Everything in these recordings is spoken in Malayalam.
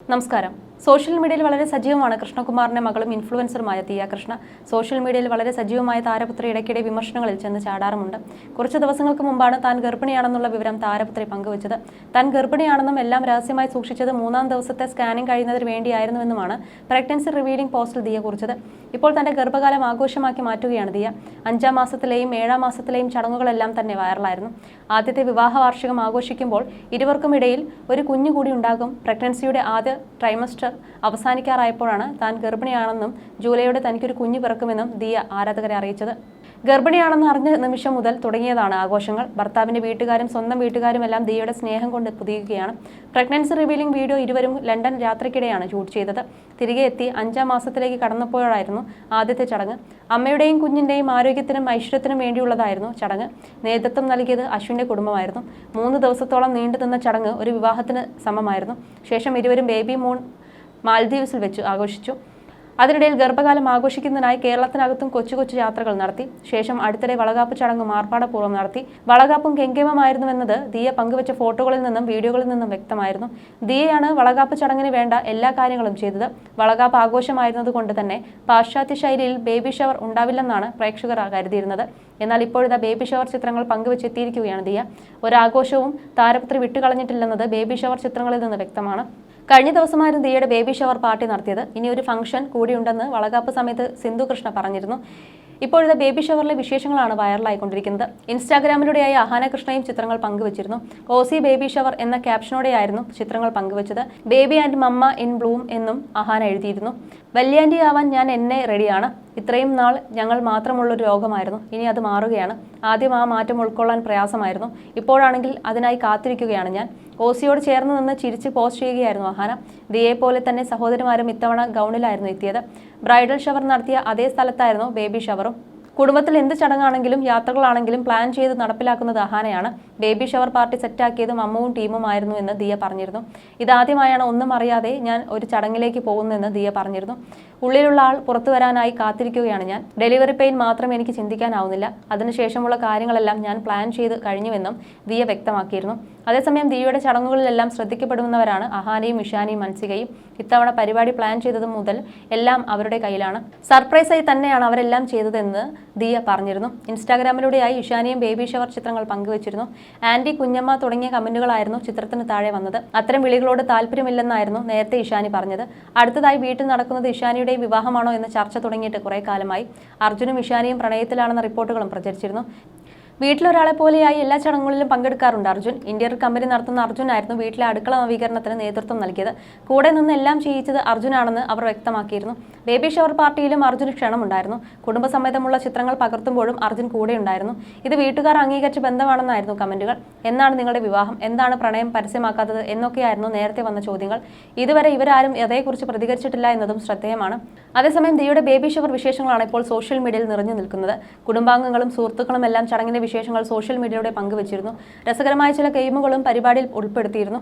നമസ്കാരം. സോഷ്യൽ മീഡിയയിൽ വളരെ സജീവമാണ്. കൃഷ്ണകുമാറിന്റെ മകളും ഇൻഫ്ലുവൻസറുമായ തിയ കൃഷ്ണ സോഷ്യൽ മീഡിയയിൽ വളരെ സജീവമായ താരപുത്രി ഇടയ്ക്കിടെ വിമർശനങ്ങളിൽ ചെന്ന് ചാടാറുമുണ്ട്. കുറച്ച് ദിവസങ്ങൾക്ക് മുമ്പാണ് താൻ ഗർഭിണിയാണെന്നുള്ള വിവരം താരപുത്രി പങ്കുവച്ചത്. താൻ ഗർഭിണിയാണെന്നും എല്ലാം രഹസ്യമായി സൂക്ഷിച്ചത് മൂന്നാം ദിവസത്തെ സ്കാനിംഗ് കഴിയുന്നതിന് വേണ്ടിയായിരുന്നുവെന്നുമാണ് പ്രഗ്നൻസി റിവീലിംഗ് പോസ്റ്റിൽ ദിയ കുറിച്ചത്. ഇപ്പോൾ തന്റെ ഗർഭകാലം ആഘോഷമാക്കി മാറ്റുകയാണ് ദിയ അഞ്ചാം മാസത്തിലെയും ഏഴാം മാസത്തിലെയും ചടങ്ങുകളെല്ലാം തന്നെ വൈറലായിരുന്നു. ആദ്യത്തെ വിവാഹ വാർഷികം ആഘോഷിക്കുമ്പോൾ ഇരുവർക്കും ഇടയിൽ ഒരു കുഞ്ഞു കൂടി ഉണ്ടാകും. പ്രഗ്നൻസിയുടെ ആദ്യ ട്രൈമസ്റ്റർ അവസാനിക്കാറായപ്പോഴാണ് താൻ ഗർഭിണിയാണെന്നും ജൂലൈയോടെ തനിക്കൊരു കുഞ്ഞു പിറക്കുമെന്നും ദിയ ആരാധകരെ അറിയിച്ചത്. ഗർഭിണിയാണെന്ന് അറിഞ്ഞ നിമിഷം മുതൽ തുടങ്ങിയതാണ് ആഘോഷങ്ങൾ. ഭർത്താവിന്റെ വീട്ടുകാരും സ്വന്തം വീട്ടുകാരും എല്ലാം ദിയയുടെ സ്നേഹം കൊണ്ട് പുതിയുകയാണ്. പ്രഗ്നൻസി റിവീലിംഗ് വീഡിയോ ഇരുവരും ലണ്ടൻ യാത്രയ്ക്കിടെയാണ് ഷൂട്ട് ചെയ്തത്. തിരികെ എത്തി അഞ്ചാം മാസത്തിലേക്ക് കടന്നപ്പോഴായിരുന്നു ആദ്യത്തെ ചടങ്ങ്. അമ്മയുടെയും കുഞ്ഞിന്റെയും ആരോഗ്യത്തിനും ഐശ്വര്യത്തിനും വേണ്ടിയുള്ളതായിരുന്നു ചടങ്ങ്. നേതൃത്വം നൽകിയത് അശ്വിന്റെ കുടുംബമായിരുന്നു. മൂന്ന് ദിവസത്തോളം നീണ്ടുനിന്ന ചടങ്ങ് ഒരു വിവാഹത്തിന് സമമായിരുന്നു. ശേഷം ഇരുവരും ബേബി മൂൺ മാൽദീവ്സിൽ വെച്ച് ആഘോഷിച്ചു. അതിനിടയിൽ ഗർഭകാലം ആഘോഷിക്കുന്നതിനായി കേരളത്തിനകത്തും കൊച്ചു കൊച്ചു യാത്രകൾ നടത്തി. ശേഷം അടുത്തിടെ വളകാപ്പ് ചടങ്ങ് മാർപ്പാടപൂർവം നടത്തി. വളകാപ്പും കെങ്കേമമായിരുന്നുവെന്നത് ദിയ പങ്കുവച്ച ഫോട്ടോകളിൽ നിന്നും വീഡിയോകളിൽ നിന്നും വ്യക്തമായിരുന്നു. ദിയയാണ് വളകാപ്പ് ചടങ്ങിന് വേണ്ട എല്ലാ കാര്യങ്ങളും ചെയ്തത്. വളകാപ്പ് ആഘോഷമായിരുന്നത് കൊണ്ട് തന്നെ പാശ്ചാത്യ ശൈലിയിൽ ബേബി ഷവർ ഉണ്ടാവില്ലെന്നാണ് പ്രേക്ഷകർ കരുതിയിരുന്നത്. എന്നാൽ ഇപ്പോഴത്തെ ബേബി ഷവർ ചിത്രങ്ങൾ പങ്കുവച്ചെത്തിയിരിക്കുകയാണ് ദിയ. ഒരാഘോഷവും താരപുത്രി വിട്ടുകളഞ്ഞിട്ടില്ലെന്നത് ബേബി ഷവർ ചിത്രങ്ങളിൽ നിന്ന് വ്യക്തമാണ്. കഴിഞ്ഞ ദിവസമായിരുന്നു ദിയയുടെ ബേബി ഷവർ പാർട്ടി നടത്തിയത്. ഇനി ഒരു ഫംഗ്ഷൻ കൂടിയുണ്ടെന്ന് വളകാപ്പ് സമയത്ത് സിന്ധു കൃഷ്ണ പറഞ്ഞിരുന്നു ഇപ്പോഴത്തെ ബേബി ഷവറിലെ വിശേഷങ്ങളാണ് വൈറലായിക്കൊണ്ടിരിക്കുന്നത് ഇൻസ്റ്റാഗ്രാമിലൂടെയായി അഹാന കൃഷ്ണയും ചിത്രങ്ങൾ പങ്കുവച്ചിരുന്നു. ഓസി ബേബി ഷവർ എന്ന ക്യാപ്ഷനോടെയായിരുന്നു ചിത്രങ്ങൾ പങ്കുവച്ചത്. Baby and mamma in bloom എന്നും അഹാന എഴുതിയിരുന്നു. വല്യാന്റി ആവാൻ ഞാൻ എന്നെ റെഡിയാണ് ഇത്രയും നാൾ ഞങ്ങൾ മാത്രമുള്ളൊരു രോഗമായിരുന്നു. ഇനി അത് മാറുകയാണ്. ആദ്യം ആ മാറ്റം ഉൾക്കൊള്ളാൻ പ്രയാസമായിരുന്നു. ഇപ്പോഴാണെങ്കിൽ അതിനായി കാത്തിരിക്കുകയാണ് ഞാൻ. ഓസിയോട് ചേർന്ന് നിന്ന് ചിരിച്ച് പോസ്റ്റ് ചെയ്യുകയായിരുന്നു അഹാന. ദിയെ പോലെ തന്നെ സഹോദരിമാരും ഇത്തവണ ഗൗണിലായിരുന്നു എത്തിയത്. ബ്രൈഡൽ ഷവർ നടത്തിയ അതേ സ്ഥലത്തായിരുന്നു ബേബി ഷവറും. കുടുംബത്തിൽ എന്ത് ചടങ്ങാണെങ്കിലും യാത്രകളാണെങ്കിലും പ്ലാൻ ചെയ്ത് നടപ്പിലാക്കുന്നത് അഹാനയാണ്. ബേബി ഷവർ പാർട്ടി സെറ്റാക്കിയതും അമ്മവും ടീമുമായിരുന്നു എന്ന് ദിയ പറഞ്ഞിരുന്നു. ഇതാദ്യമായാണ് ഒന്നും അറിയാതെ ഞാൻ ഒരു ചടങ്ങിലേക്ക് പോകുന്നതെന്ന് ദിയ പറഞ്ഞിരുന്നു. ഉള്ളിലുള്ള ആൾ പുറത്തു വരാനായി കാത്തിരിക്കുകയാണ് ഞാൻ. ഡെലിവറി പെയിൻ മാത്രം എനിക്ക് ചിന്തിക്കാനാവുന്നില്ല. അതിനുശേഷമുള്ള കാര്യങ്ങളെല്ലാം ഞാൻ പ്ലാൻ ചെയ്ത് കഴിഞ്ഞുവെന്നും ദിയ വ്യക്തമാക്കിയിരുന്നു. അതേസമയം ദിയയുടെ ചടങ്ങുകളിലെല്ലാം ശ്രദ്ധിക്കപ്പെടുന്നവരാണ് അഹാനയും ഇഷാനിയും മൻസികയും. ഇത്തവണ പരിപാടി പ്ലാൻ ചെയ്തത് മുതൽ എല്ലാം അവരുടെ കയ്യിലാണ്. സർപ്രൈസായി തന്നെയാണ് അവരെല്ലാം ചെയ്തതെന്ന് ദിയ പറഞ്ഞിരുന്നു. ഇൻസ്റ്റാഗ്രാമിലൂടെയായി ഇഷാനിയും ബേബി ഷവർ ചിത്രങ്ങൾ പങ്കുവച്ചിരുന്നു. ആന്റി കുഞ്ഞമ്മ തുടങ്ങിയ കമന്റുകളായിരുന്നു ചിത്രത്തിന് താഴെ വന്നത്. അത്തരം വിളികളോട് താല്പര്യമില്ലെന്നായിരുന്നു നേരത്തെ ഇഷാനി പറഞ്ഞത്. അടുത്തതായി വീട്ടിൽ നടക്കുന്നത് ഇഷാനിയുടെ വിവാഹമാണോ എന്ന ചർച്ച തുടങ്ങിയിട്ട് കുറേ കാലമായി. അർജുനും ഇഷാനിയും പ്രണയത്തിലാണെന്ന റിപ്പോർട്ടുകളും പ്രചരിച്ചിരുന്നു. വീട്ടിലൊരാളെ പോലെയായി എല്ലാ ചടങ്ങുകളിലും പങ്കെടുക്കാറുണ്ട് അർജുൻ. ഇന്ത്യർ കമ്പനി നടത്തുന്ന അർജുനായിരുന്നു വീട്ടിലെ അടുക്കള നവീകരണത്തിന് നേതൃത്വം നൽകിയത്. കൂടെ നിന്ന് എല്ലാം ചെയ്യിച്ചത് അർജുനാണെന്ന് അവർ വ്യക്തമാക്കിയിരുന്നു. ബേബി ഷവർ പാർട്ടിയിലും അർജുന് ക്ഷണമുണ്ടായിരുന്നു. കുടുംബസമേതമുള്ള ചിത്രങ്ങൾ പകർത്തുമ്പോഴും അർജുൻ കൂടെ ഉണ്ടായിരുന്നു ഇത് വീട്ടുകാർ അംഗീകരിച്ച ബന്ധമാണെന്നായിരുന്നു കമന്റുകൾ. എന്നാണ് നിങ്ങളുടെ വിവാഹം? എന്താണ് പ്രണയം പരസ്യമാക്കാത്തത്? എന്നൊക്കെയായിരുന്നു നേരത്തെ വന്ന ചോദ്യങ്ങൾ. ഇതുവരെ ഇവരാരും അതേക്കുറിച്ച് പ്രതികരിച്ചിട്ടില്ല എന്നതും ശ്രദ്ധേയമാണ്. അതേസമയം ദിയുടെ ബേബി ഷവർ വിശേഷങ്ങളാണ് ഇപ്പോൾ സോഷ്യൽ മീഡിയയിൽ നിറഞ്ഞു നിൽക്കുന്നത്. കുടുംബാംഗങ്ങളും സുഹൃത്തുക്കളും എല്ലാം ചടങ്ങിന്റെ വിശേഷങ്ങൾ സോഷ്യൽ മീഡിയയിലൂടെ പങ്കുവച്ചിരുന്നു. രസകരമായ ചില ഗെയിമുകളും പരിപാടിയിൽ ഉൾപ്പെടുത്തിയിരുന്നു.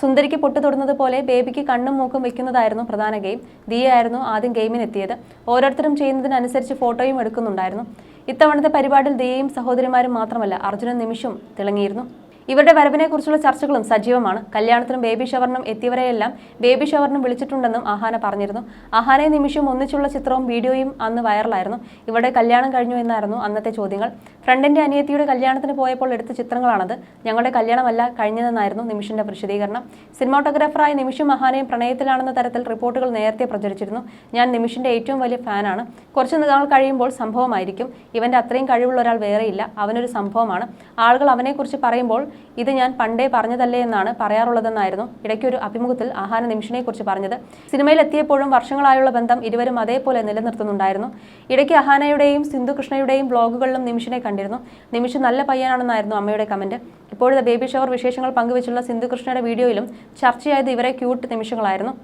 സുന്ദരിക്ക് പൊട്ടു തൊടുന്നത് പോലെ ബേബിക്ക് കണ്ണും മൂക്കും വെക്കുന്നതായിരുന്നു പ്രധാന ഗെയിം. ദിയായിരുന്നു ആദ്യം ഗെയിമിനെത്തിയത്. ഓരോരുത്തരും ചെയ്യുന്നതിനനുസരിച്ച് ഫോട്ടോയും എടുക്കുന്നുണ്ടായിരുന്നു. ഇത്തവണത്തെ പരിപാടിയിൽ ദിയയും സഹോദരിമാരും മാത്രമല്ല അർജുനൻ നിമിഷവും തിളങ്ങിയിരുന്നു. ഇവരുടെ വരവിനെക്കുറിച്ചുള്ള ചർച്ചകളും സജീവമാണ്. കല്യാണത്തിനും ബേബി ഷവറിനും എത്തിയവരെയെല്ലാം ബേബി ഷവറിനും വിളിച്ചിട്ടുണ്ടെന്നും ആഹാന പറഞ്ഞിരുന്നു. അഹാനയെ നിമിഷം ഒന്നിച്ചുള്ള ചിത്രവും വീഡിയോയും അന്ന് വൈറലായിരുന്നു. ഇവരുടെ കല്യാണം കഴിഞ്ഞു എന്നായിരുന്നു അന്നത്തെ ചോദ്യങ്ങൾ. ഫ്രണ്ടിന്റെ അനിയത്തിയുടെ കല്യാണത്തിന് പോയപ്പോൾ എടുത്ത ചിത്രങ്ങളാണത്. ഞങ്ങളുടെ കല്യാണമല്ല കഴിഞ്ഞതെന്നായിരുന്നു നിമിഷിന്റെ വിശദീകരണം. സിനിമാട്ടോഗ്രാഫറായ നിമിഷും ആഹാനയും പ്രണയത്തിലാണെന്ന തരത്തിൽ റിപ്പോർട്ടുകൾ നേരത്തെ പ്രചരിച്ചിരുന്നു. ഞാൻ നിമിഷിന്റെ ഏറ്റവും വലിയ ഫാനാണ്. കുറച്ച് നാൾ കഴിയുമ്പോൾ സംഭവമായിരിക്കും. ഇവന്റെ അത്രയും കഴിവുള്ള ഒരാൾ വേറെയില്ല. അവനൊരു സംഭവമാണ്. ആളുകൾ അവനെക്കുറിച്ച് പറയുമ്പോൾ ഇത് ഞാൻ പണ്ടേ പറഞ്ഞതല്ലേ എന്നാണ് പറയാറുള്ളതെന്നായിരുന്നു ഇടയ്ക്കൊരു അഭിമുഖത്തിൽ ആഹാര നിമിഷനെക്കുറിച്ച് പറഞ്ഞത്. സിനിമയിൽ എത്തിയപ്പോഴും വർഷങ്ങളായുള്ള ബന്ധം ഇരുവരും അതേപോലെ നിലനിർത്തുന്നുണ്ടായിരുന്നു. ഇടയ്ക്ക് അഹാനയുടെയും സിന്ധുകൃഷ്ണയുടെയും ബ്ലോഗുകളിലും നിമിഷനെ കണ്ടിരുന്നു. നിമിഷ് നല്ല പയ്യനാണെന്നായിരുന്നു അമ്മയുടെ കമന്റ്. ഇപ്പോഴത്തെ ബേബി ഷവർ വിശേഷങ്ങൾ പങ്കുവച്ചുള്ള സിന്ധുകൃഷ്ണയുടെ വീഡിയോയിലും ചർച്ചയായത് ഇവരെ ക്യൂട്ട് നിമിഷങ്ങളായിരുന്നു.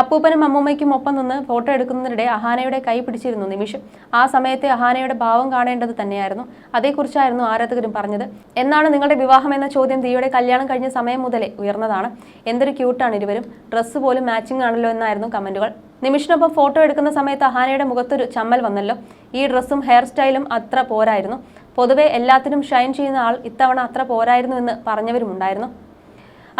അപ്പൂപ്പനും അമ്മൂമ്മയ്ക്കും ഒപ്പം നിന്ന് ഫോട്ടോ എടുക്കുന്നതിനിടെ അഹാനയുടെ കൈ പിടിച്ചിരുന്നു നിമിഷം. ആ സമയത്തെ അഹാനയുടെ ഭാവം കാണേണ്ടത് തന്നെയായിരുന്നു. അതേക്കുറിച്ചായിരുന്നു ആരാധകരും പറഞ്ഞത്. എന്നാണ് നിങ്ങളുടെ വിവാഹം എന്ന ചോദ്യം ദിയുടെ കല്യാണം കഴിഞ്ഞ സമയം മുതലേ ഉയർന്നതാണ്. എന്തൊരു ക്യൂട്ടാണ് ഇരുവരും. ഡ്രസ്സ് പോലും മാച്ചിങ് ആണല്ലോ എന്നായിരുന്നു കമന്റുകൾ. നിമിഷിനൊപ്പം ഫോട്ടോ എടുക്കുന്ന സമയത്ത് അഹാനയുടെ മുഖത്തൊരു ചമ്മൽ വന്നല്ലോ. ഈ ഡ്രസ്സും ഹെയർ സ്റ്റൈലും അത്ര പോരായിരുന്നു. പൊതുവെ എല്ലാത്തിനും ഷൈൻ ചെയ്യുന്ന ആൾ ഇത്തവണ അത്ര പോരായിരുന്നു എന്ന് പറഞ്ഞവരുമുണ്ടായിരുന്നു.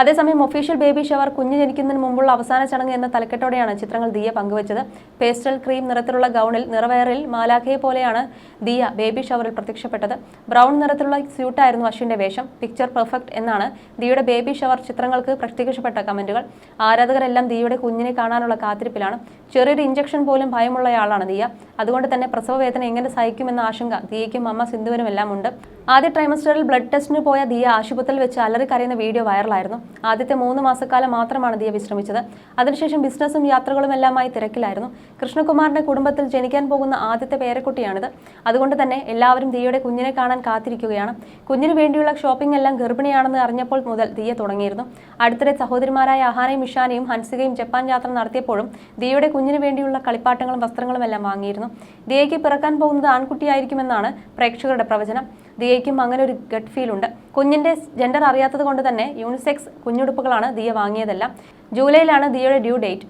അതേസമയം ഒഫീഷ്യൽ ബേബി ഷവർ കുഞ്ഞ് ജനിക്കുന്നതിന് മുമ്പുള്ള അവസാന ചടങ്ങ് എന്ന തലക്കെട്ടോടെയാണ് ചിത്രങ്ങൾ ദിയ പങ്കുവച്ചത്. പേസ്റ്റൽ ക്രീം നിറത്തിലുള്ള ഗൗണിൽ നിറവയറിൽ മാലാഖയെ പോലെയാണ് ദിയ ബേബി ഷവറിൽ പ്രത്യക്ഷപ്പെട്ടത്. ബ്രൗൺ നിറത്തിലുള്ള സ്യൂട്ടായിരുന്നു അശ്വിന്റെ വേഷം. പിക്ചർ പെർഫെക്റ്റ് എന്നാണ് ദിയുടെ ബേബി ഷവർ ചിത്രങ്ങൾക്ക് പ്രത്യക്ഷപ്പെട്ട കമന്റുകൾ. ആരാധകരെല്ലാം ദിയയുടെ കുഞ്ഞിനെ കാണാനുള്ള കാത്തിരിപ്പിലാണ്. ചെറിയൊരു ഇഞ്ചക്ഷൻ പോലും ഭയമുള്ളയാളാണ് ദിയ. അതുകൊണ്ട് തന്നെ പ്രസവവേദന എങ്ങനെ സഹിക്കുമെന്ന ആശങ്ക ദിയയ്ക്കും അമ്മ സിന്ധുവിനും എല്ലാം ഉണ്ട്. ആദ്യ ട്രൈമസ്റ്ററിൽ ബ്ലഡ് ടെസ്റ്റിന് പോയ ദിയ ആശുപത്രിയിൽ വെച്ച് അലറി കരയുന്ന വീഡിയോ വൈറലായിരുന്നു ആദ്യത്തെ മൂന്ന് മാസക്കാലം മാത്രമാണ് ദിയ വിശ്രമിച്ചത്. അതിനുശേഷം ബിസിനസ്സും യാത്രകളും എല്ലാമായി തിരക്കിലായിരുന്നു. കൃഷ്ണകുമാറിന്റെ കുടുംബത്തിൽ ജനിക്കാൻ പോകുന്ന ആദ്യത്തെ പേരക്കുട്ടിയാണിത്. അതുകൊണ്ട് തന്നെ എല്ലാവരും ദിയയുടെ കുഞ്ഞിനെ കാണാൻ കാത്തിരിക്കുകയാണ്. കുഞ്ഞിനു വേണ്ടിയുള്ള ഷോപ്പിംഗ് എല്ലാം ഗർഭിണിയാണെന്ന് അറിഞ്ഞപ്പോൾ മുതൽ ദിയ തുടങ്ങിയിരുന്നു. അടുത്തിടെ സഹോദരിമാരായ അഹാനയും ഇഷാനയും ഹൻസികയും ജപ്പാൻ യാത്ര നടത്തിയപ്പോഴും ദിയയുടെ കുഞ്ഞിനു വേണ്ടിയുള്ള കളിപ്പാട്ടങ്ങളും വസ്ത്രങ്ങളും എല്ലാം വാങ്ങിയിരുന്നു. ദിയയ്ക്ക് പിറക്കാൻ പോകുന്നത് ആൺകുട്ടിയായിരിക്കുമെന്നാണ് പ്രേക്ഷകരുടെ പ്രവചനം. ദിയയ്ക്കും അങ്ങനെ ഒരു ഗട്ട് ഫീൽ ഉണ്ട്. കുഞ്ഞിന്റെ ജെൻഡർ അറിയാത്തത് കൊണ്ട് തന്നെ യൂണിസെക്സ് കുഞ്ഞുടുപ്പുകളാണ് ദിയ വാങ്ങിയതെല്ലാം. ജൂലൈയിലാണ് ദിയയുടെ ഡ്യൂ ഡേറ്റ്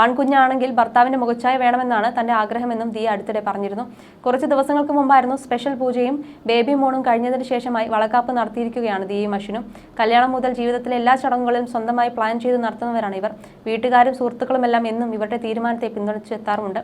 ആൺകുഞ്ഞാണെങ്കിൽ ഭർത്താവിന്റെ മുഖച്ഛായ വേണമെന്നാണ് തന്റെ ആഗ്രഹമെന്നും ദിയ അടുത്തിടെ പറഞ്ഞിരുന്നു. കുറച്ച് ദിവസങ്ങൾക്ക് മുമ്പായിരുന്നു സ്പെഷ്യൽ പൂജയും ബേബി മോണും കഴിഞ്ഞതിന് ശേഷമായി വളക്കാപ്പ് നടത്തിയിരിക്കുകയാണ് ദിയയും അശ്വിനും. കല്യാണം മുതൽ ജീവിതത്തിലെ എല്ലാ ചടങ്ങുകളും സ്വന്തമായി പ്ലാൻ ചെയ്ത് നടത്തുന്നവരാണ് ഇവർ. വീട്ടുകാരും സുഹൃത്തുക്കളുമെല്ലാം എന്നും ഇവരുടെ തീരുമാനത്തെ പിന്തുണച്ചെത്താറുമുണ്ട്.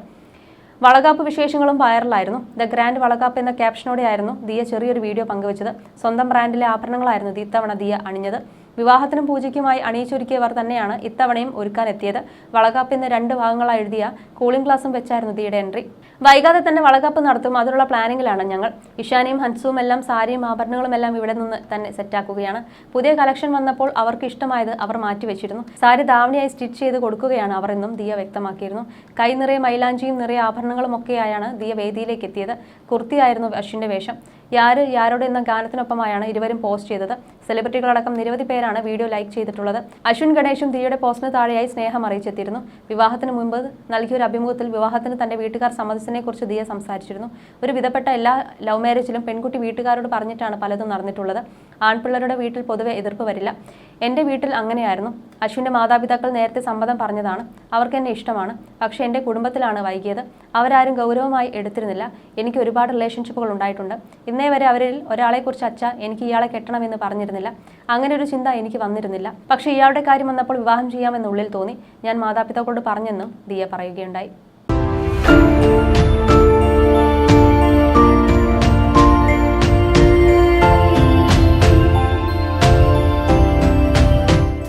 വളകാപ്പ് വിശേഷങ്ങളും വൈറലായിരുന്നു ദ ഗ്രാൻഡ് വളകാപ്പ് എന്ന ക്യാപ്ഷനോടെയായിരുന്നു ദിയ ചെറിയൊരു വീഡിയോ പങ്കുവച്ചത്. സ്വന്തം ബ്രാൻഡിലെ ആഭരണങ്ങളായിരുന്നു ഇത്തവണ ദിയ അണിഞ്ഞത്. വിവാഹത്തിനും പൂജയ്ക്കുമായി അണിയിച്ചൊരുക്കിയവർ തന്നെയാണ് ഇത്തവണയും ഒരുക്കാൻ എത്തിയത് വളകാപ്പ് എന്ന രണ്ട് ഭാഗങ്ങളായി എഴുതിയ കൂളിംഗ് ക്ലാസും വെച്ചായിരുന്നു തീയുടെ എൻട്രി. വൈകാതെ തന്നെ വളകാപ്പ് നടത്തും. അതിനുള്ള പ്ലാനിങ്ങിലാണ് ഞങ്ങൾ. ഇഷാനിയും ഹൻസുവും എല്ലാം സാരിയും ആഭരണങ്ങളും എല്ലാം ഇവിടെ നിന്ന് തന്നെ സെറ്റാക്കുകയാണ്. പുതിയ കളക്ഷൻ വന്നപ്പോൾ അവർക്ക് ഇഷ്ടമായത് അവർ മാറ്റിവെച്ചിരുന്നു സാരി ധാവണിയായി സ്റ്റിച്ച് ചെയ്ത് കൊടുക്കുകയാണ് അവർ എന്നും ദിയ വ്യക്തമാക്കിയിരുന്നു. കൈ നിറയെ മൈലാഞ്ചിയും നിറയെ ആഭരണങ്ങളും ഒക്കെയായാണ് ദിയ വേദിയിലേക്ക് എത്തിയത്. കുർത്തിയായിരുന്നു അശ്വിന്റെ വേഷം. യാര് യാരോട് എന്ന ഗാനത്തിനൊപ്പമായാണ് ഇരുവരും പോസ്റ്റ് ചെയ്തത്. സെലിബ്രിറ്റികളടക്കം നിരവധി പേരാണ് വീഡിയോ ലൈക്ക് ചെയ്തിട്ടുള്ളത്. അശ്വിൻ ഗണേഷും ദിയയുടെ പോസ്റ്റിന് താഴെയായി സ്നേഹം അറിയിച്ചെത്തിയിരുന്നു. വിവാഹത്തിന് മുമ്പ് നൽകിയ ഒരു അഭിമുഖത്തിൽ വിവാഹത്തിന് തന്റെ വീട്ടുകാർ സമ്മതിച്ചതിനെ കുറിച്ച് ദിയ സംസാരിച്ചിരുന്നു. ഒരു വിധപ്പെട്ട എല്ലാ ലവ് മാരേജിലും പെൺകുട്ടി വീട്ടുകാരോട് പറഞ്ഞിട്ടാണ് പലതും നടന്നിട്ടുള്ളത്. ആൺപിള്ളേരുടെ വീട്ടിൽ പൊതുവെ എതിർപ്പ് വരില്ല. എന്റെ വീട്ടിൽ അങ്ങനെയായിരുന്നു. അശ്വിന്റെ മാതാപിതാക്കൾ നേരത്തെ സമ്മതം പറഞ്ഞതാണ്. അവർക്ക് എന്നെ ഇഷ്ടമാണ്. പക്ഷെ എന്റെ കുടുംബത്തിലാണ് വൈകിയത്. അവരാരും ഗൗരവമായി എടുത്തിരുന്നില്ല. എനിക്ക് ഒരുപാട് റിലേഷൻഷിപ്പുകൾ ഉണ്ടായിട്ടുണ്ട്. ഇന്നേ വരെ അവരിൽ ഒരാളെക്കുറിച്ച് അച്ഛ എനിക്ക് ഇയാളെ കെട്ടണമെന്ന് പറഞ്ഞിരുന്നില്ല അങ്ങനെ ഒരു ചിന്ത എനിക്ക് വന്നിരുന്നില്ല. പക്ഷേ ഇയാളുടെ കാര്യം വന്നപ്പോൾ വിവാഹം ചെയ്യാമെന്നുള്ളിൽ തോന്നി. ഞാൻ മാതാപിതാക്കളോട് പറഞ്ഞെന്നും ദിയ പറയുകയുണ്ടായി.